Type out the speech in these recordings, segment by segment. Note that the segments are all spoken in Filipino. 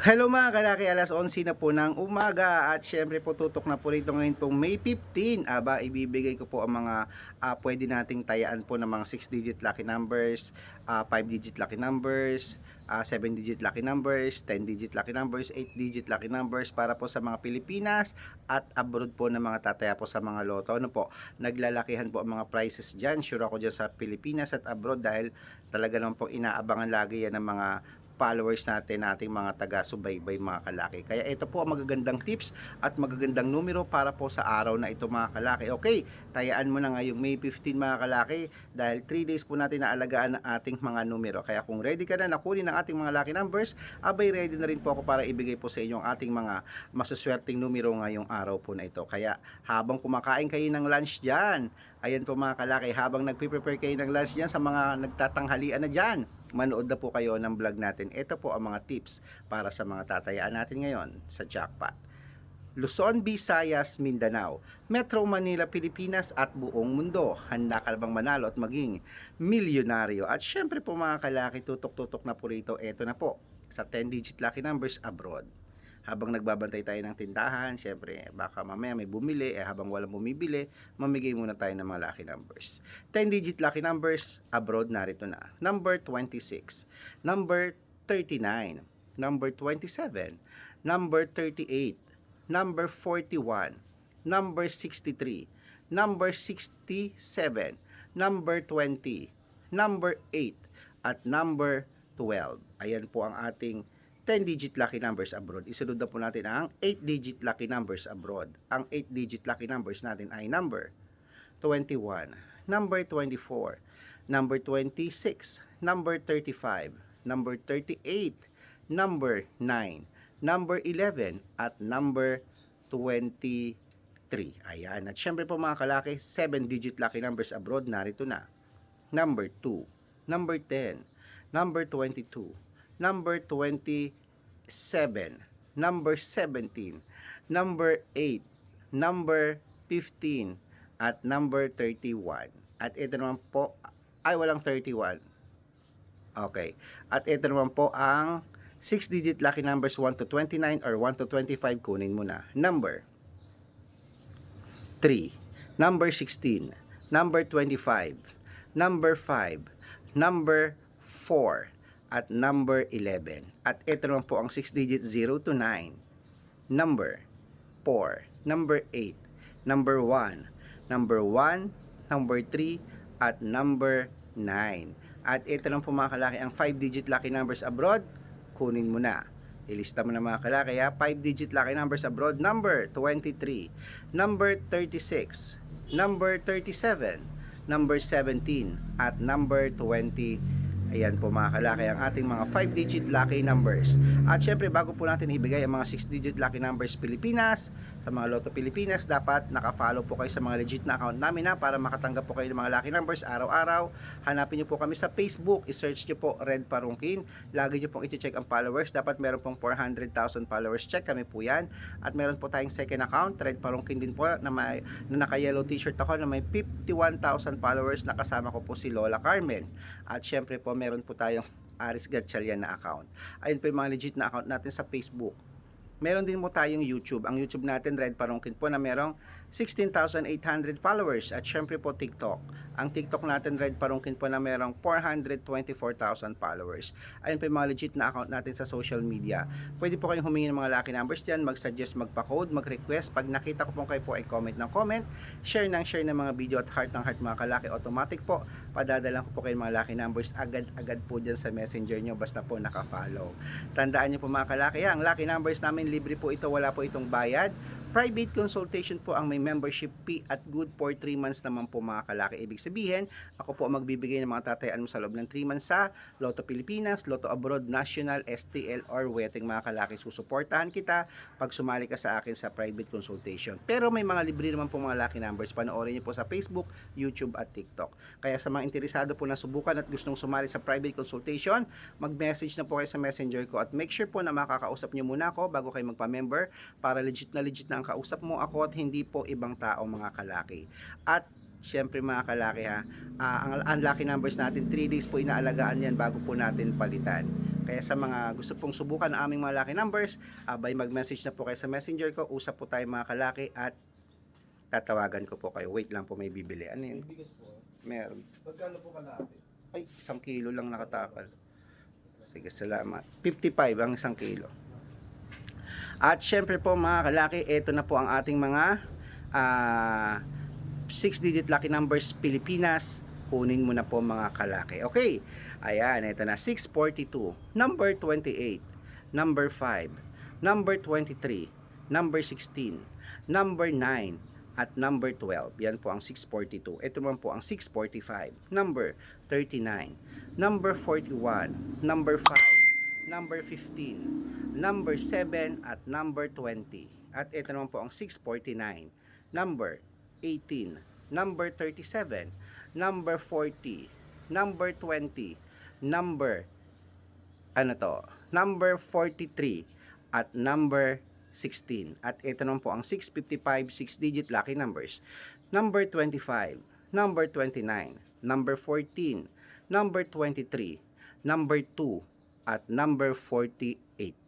Hello mga kalaki, alas 11 na po ng umaga at syempre po tutok na po rito ngayon pong May 15. Aba, ibibigay ko po ang mga ah, pwede nating tayaan po ng mga 6-digit lucky numbers, 5-digit lucky numbers, 7-digit lucky numbers, 10-digit lucky numbers, 8-digit lucky numbers para po sa mga Pilipinas at abroad po ng mga tataya po sa mga loto. Ano po, naglalakihan po ang mga prices dyan. Sure ako dyan sa Pilipinas at abroad dahil talaga naman po inaabangan lagi yan ng mga followers natin, nating mga taga-subaybay mga kalaki. Kaya ito po ang magagandang tips at magagandang numero para po sa araw na ito mga kalaki. Okay, tayaan mo na ngayong May 15 mga kalaki dahil 3 days po natin naalagaan ang ating mga numero. Kaya kung ready ka na nakunin ang ating mga lucky numbers, abay ready na rin po ako para ibigay po sa inyo ang ating mga masuswerteng numero ngayong araw po na ito. Kaya habang kumakain kayo ng lunch dyan, ayan po mga kalaki, habang nagpe-prepare kayo ng lunch dyan sa mga nagtatanghalian na dyan, manood na po kayo ng vlog natin. Ito po ang mga tips para sa mga tatayaan natin ngayon sa jackpot. Luzon, Visayas, Mindanao, Metro Manila, Pilipinas at buong mundo. Handa ka bang manalo at maging milyonaryo? At syempre po mga kalaki, tutok-tutok na po rito. Ito na po, sa 10-digit lucky numbers abroad. Habang nagbabantay tayo ng tindahan, syempre baka mamaya may bumili, eh habang walang bumibili, mamigay muna tayo ng mga lucky numbers. 10-digit lucky numbers abroad narito na. Number 26, number 39, number 27, number 38, number 41, number 63, number 67, number 20, number 8, at number 12. Ayan po ang ating 10-digit lucky numbers abroad. Isunod na po natin ang 8-digit lucky numbers abroad. Ang 8-digit lucky numbers natin ay number 21, number 24, number 26, number 35, number 38, number 9, number 11, at number 23. Ayan. At syempre po mga kalaki, 7-digit lucky numbers abroad, narito na. Number 2, number 10, number 22, number 27, number 17, number 8, number 15, at number 31. At ito naman po, ay walang 31. Okay. At ito naman po ang 6-digit lucky numbers 1 to 29 or 1 to 25 kunin mo na. Number 3, number 16, number 25, number 5, number 4, at number 11. At ito naman po ang 6 digits 0 to 9. Number 4, number 8, number 1, number 1, number 3, at number 9. At ito lang po mga kalaki ang 5 digit lucky numbers abroad, kunin mo na. Ilista mo na mga kalaki ha. 5 digit lucky numbers abroad, number 23, number 36, number 37, number 17, at number 20. Ayan po mga kalaki ang ating mga 5-digit lucky numbers. At syempre bago po natin ibigay ang mga 6-digit lucky numbers Pilipinas, sa mga Lotto Pilipinas, dapat naka-follow po kayo sa mga legit na account namin na para makatanggap po kayo ng mga lucky numbers araw-araw. Hanapin niyo po kami sa Facebook, i-search niyo po Red Parungkin. Lagi niyo pong i-check ang followers. Dapat meron pong 400,000 followers. Check kami po yan. At meron po tayong second account, Red Parungkin din po na, may, na naka-yellow t-shirt ako na may 51,000 followers na kasama ko po si Lola Carmen. At syempre po meron po tayong Aris Gatchalian na account. Ayun po yung mga legit na account natin sa Facebook. Meron din po tayong YouTube. Ang YouTube natin, Red Parungkin po, na merong 16,800 followers. At syempre po TikTok. Ang TikTok natin, Red Parungkin po, na merong 424,000 followers. Ayun po yung mga legit na account natin sa social media. Pwede po kayong humingi ng mga lucky numbers dyan, mag-suggest, magpa-code, mag-request. Pag nakita ko po kayo po ay comment ng comment, share ng share ng mga video at heart ng heart mga kalaki. Automatic po, padadalan ko po kayo ng mga lucky numbers agad-agad po dyan sa messenger nyo basta po naka-follow. Tandaan nyo po mga kalaki, ang lucky numbers namin libre po ito, wala po itong bayad. Private consultation po ang may membership fee at good for 3 months naman po mga kalaki. Ibig sabihin, ako po ang magbibigay ng mga tatayaan mo sa loob ng 3 months sa Lotto Pilipinas, Lotto Abroad, National, STL, or Weting mga kalaki. Susuportahan kita pag sumali ka sa akin sa private consultation. Pero may mga libre naman po mga lucky numbers. Panoorin niyo po sa Facebook, YouTube, at TikTok. Kaya sa mga interesado po na subukan at gustong sumali sa private consultation, mag-message na po kayo sa messenger ko at make sure po na makakausap niyo muna ako bago kayo magpa-member para legit na legit na ang kausap mo ako at hindi po ibang tao mga kalaki. At Siyempre mga kalaki ha, ah, ang, ang lucky numbers natin 3 days po inaalagaan yan bago po natin palitan. Kaya sa mga gusto pong subukan ang aming mga lucky numbers, abay mag-message na po kayo sa messenger ko. Usap po tayo mga kalaki at tatawagan ko po kayo. Wait lang po may bibili. Ano yun? Meron. Pagkano po kalahati? Ay, isang kilo lang nakatakal. Sige, salamat. 55 ang isang kilo. At syempre po mga kalaki, ito na po ang ating mga 6-digit lucky numbers Pilipinas. Kunin mo na po mga kalaki. Okay, ayan, ito na. 642, number 28, number 5, number 23, number 16, number 9, at number 12. Yan po ang 642. Ito naman po ang 645. Number 39. Number 41. Number 5. Number 15. Number 7 at number 20. At ito naman po ang 649. Number 18. Number 37. Number 40. Number 20. Number ano to? Number 43 at number 16. At ito naman po ang 655 6-digit lucky numbers. Number 25, number 29, number 14, number 23, number 2, at number 48.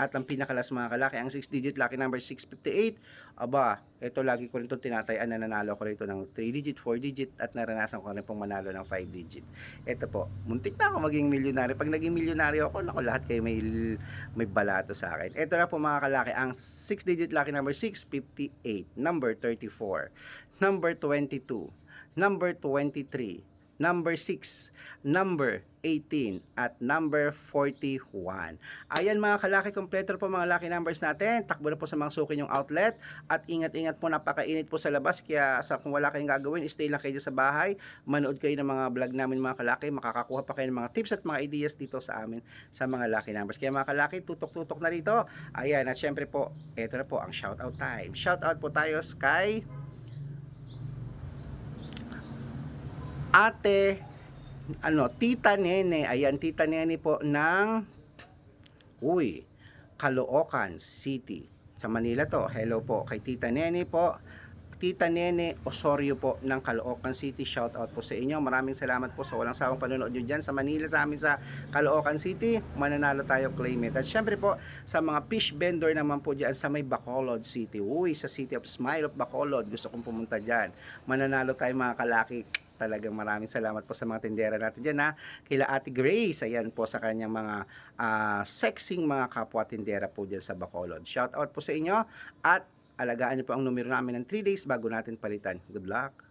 At ang pinakalas mga kalaki, ang 6-digit lucky number 658. Aba, ito lagi ko rin itong tinatayaan na nanalo ko rito ng 3-digit, 4-digit at naranasan ko rin pong manalo ng 5-digit. Ito po, muntik na ako maging milyonaryo. Pag naging milyonaryo ako, naku, lahat kayo may, may balato sa akin. Ito na po mga kalaki, ang 6-digit lucky number 658, number 34, number 22, number 23, number 6, number 18, at number 41. Ayan mga kalaki, kompleto po mga lucky numbers natin. Takbo na po sa mga suki yung outlet. At ingat-ingat po, napakainit po sa labas. Kaya sa, kung wala kayong gagawin, stay lang kayo sa bahay. Manood kayo ng mga vlog namin mga kalaki. Makakakuha pa kayo ng mga tips at mga ideas dito sa amin sa mga lucky numbers. Kaya mga kalaki, tutok-tutok na rito. Ayan, at syempre po, eto na po ang shoutout time. Shoutout po tayo kay Ate ano, Tita Nene. Ayan, Tita Nene po ng Uy, Caloocan City. Sa Manila to. Hello po kay Tita Nene po. Tita Nene Osorio po ng Caloocan City. Shout out po sa inyo. Maraming salamat po sa walang sawang panonood nyo dyan sa Manila, sa amin sa Caloocan City. Mananalo tayo claim it. At syempre po, sa mga fish vendor naman po dyan sa may Bacolod City. Uy, sa City of Smile of Bacolod. Gusto kong pumunta dyan. Mananalo tayo mga kalaki. Talagang maraming salamat po sa mga tindera natin dyan ha. Kila Ate Grace, ayan po sa kanyang mga ah, sexing mga kapwa tindera po dyan sa Bacolod. Shout out po sa inyo at alagaan niyo po ang numero namin ng 3 days bago natin palitan. Good luck!